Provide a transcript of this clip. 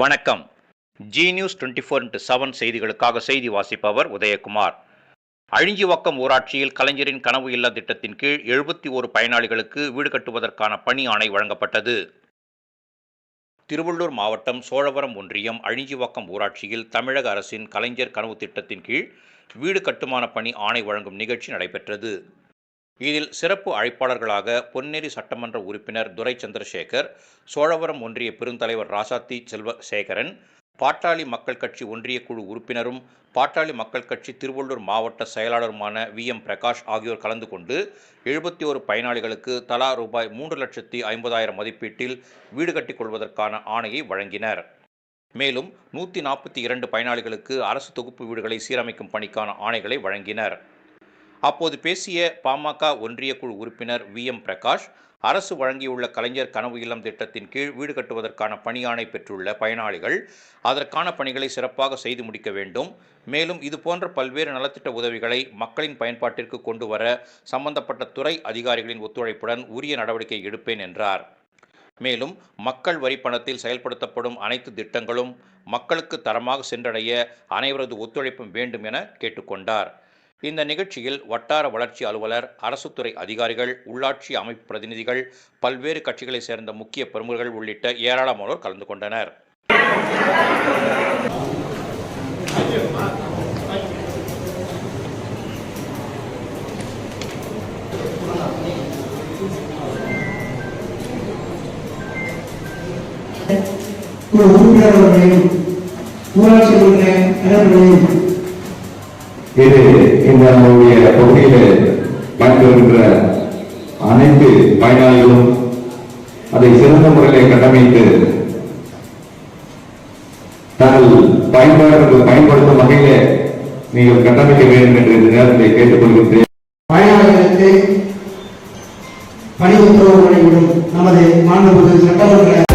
வணக்கம். Zee news twenty four into seven செய்திகளுக்காக செய்தி வாசிப்பவர் உதயகுமார். அழிஞ்சிவக்கம் ஊராட்சியில் கலைஞரின் கனவு இல்லா திட்டத்தின் கீழ் எழுபத்தி ஒரு பயனாளிகளுக்கு வீடு கட்டுவதற்கான பணி ஆணை வழங்கப்பட்டது. திருவள்ளூர் மாவட்டம் சோழவரம் ஒன்றியம் அழிஞ்சிவக்கம் ஊராட்சியில் தமிழக அரசின் கலைஞர் கனவு திட்டத்தின் கீழ் வீடு கட்டுமான பணி ஆணை வழங்கும் நிகழ்ச்சி நடைபெற்றது. இதில் சிறப்பு அழைப்பாளர்களாக பொன்னேரி சட்டமன்ற உறுப்பினர் துரை சந்திரசேகர் சோழவரம் ஒன்றிய பெருந்தலைவர் ராசாத்தி செல்வசேகரன் பாட்டாளி மக்கள் கட்சி ஒன்றிய குழு உறுப்பினரும் பாட்டாளி மக்கள் கட்சி திருவள்ளூர் மாவட்ட செயலாளருமான வி. எம். பிரகாஷ் ஆகியோர் கலந்து கொண்டு எழுபத்தி ஒரு பயனாளிகளுக்கு தலா ரூபாய் மூன்று லட்சத்தி ஐம்பதாயிரம் மதிப்பீட்டில் வீடு கட்டிக் கொள்வதற்கான ஆணையை வழங்கினர். மேலும் நூற்றி நாற்பத்தி இரண்டு பயனாளிகளுக்கு அரசு தொகுப்பு வீடுகளை சீரமைக்கும் பணிக்கான ஆணைகளை வழங்கினர். அப்போது பேசிய பாமக ஒன்றிய குழு உறுப்பினர் வி. எம். பிரகாஷ் அரசு வழங்கியுள்ள கலைஞர் கனவு இல்லம் திட்டத்தின் கீழ் வீடு கட்டுவதற்கான பணியாணை பெற்றுள்ள பயனாளிகள் அதற்கான பணிகளை சிறப்பாக செய்து முடிக்க வேண்டும். மேலும் இதுபோன்ற பல்வேறு நலத்திட்ட உதவிகளை மக்களின் பயன்பாட்டிற்கு கொண்டு வர சம்பந்தப்பட்ட துறை அதிகாரிகளின் ஒத்துழைப்புடன் உரிய நடவடிக்கை எடுப்பேன் என்றார். மேலும் மக்கள் வரி பணத்தில் செயல்படுத்தப்படும் அனைத்து திட்டங்களும் மக்களுக்கு தரமாக சென்றடைய அனைவரது ஒத்துழைப்பும் வேண்டும் என கேட்டுக்கொண்டார். இந்த நிகழ்ச்சியில் வட்டார வளர்ச்சி அலுவலர் அரசு துறை அதிகாரிகள் உள்ளாட்சி அமைப்பு பிரதிநிதிகள் பல்வேறு கட்சிகளைச் சேர்ந்த முக்கிய பிரமுகர்கள் உள்ளிட்ட ஏராளமானோர் கலந்து கொண்டனர். ஊராட்சி இது இந்த நம்முடைய பகுதியில் வருகின்ற அனைத்து பயனாளிகளும் அதை சிறந்த முறையிலே கட்டமைத்து தங்கள் பயன்பாடுகளுக்கு பயன்படுத்தும் வகையிலே நீங்கள் கட்டமைக்க வேண்டும் என்று இந்த நேரத்தில் கேட்டுக்கொள்கின்றேன். பயனாளர்களுக்கு பணி உத்தரவு வழங்கிவிடும் நமது மாண்புமிகு சட்டமன்ற